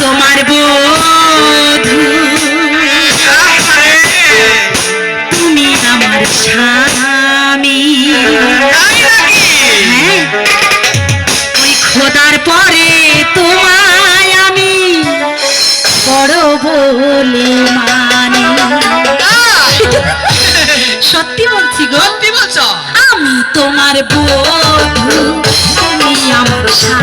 তোমার বধু। তুমি আমার স্বামী। হ্যাঁ? ওই খোদার পরে তোমায় আমি বড় বলে মানি। সত্যি বলছি গো? সত্যি বলছো। আমি তোমার বধু। তুমি আমার স্বামী।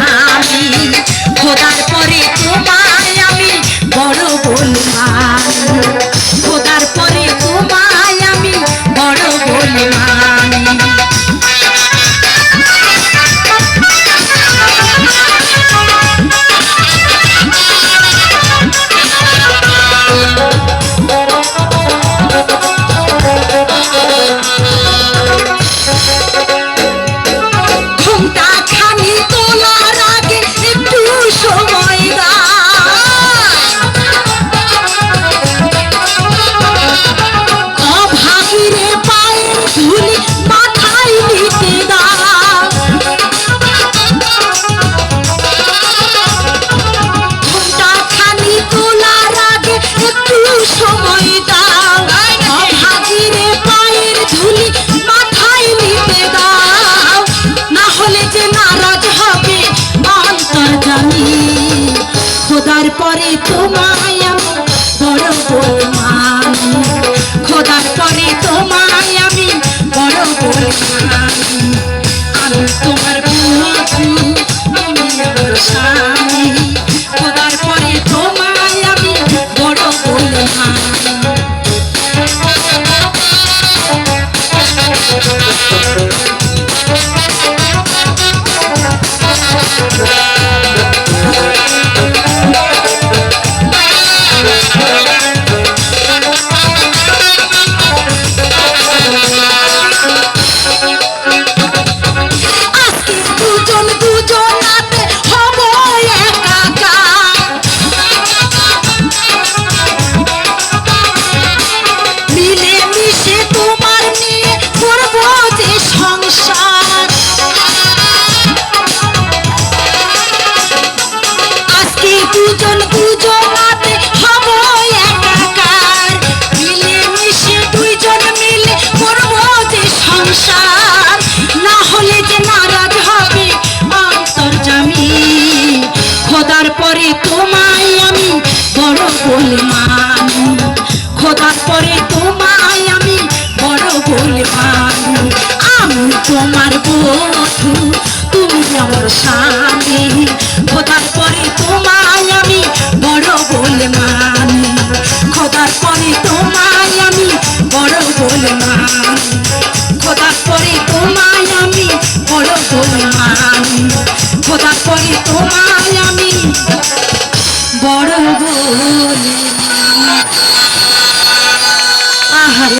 Yeah. তোমার বন্ধু, তুমি আমার স্বামী। খোদার পরে তোমায় আমি বড় বলে মানি। খোদার পরে তোমায় আমি বড় বলে মানি। খোদার পরে তোমায় আমি বড় বলে মানি। খোদার পরে তোমায় আমি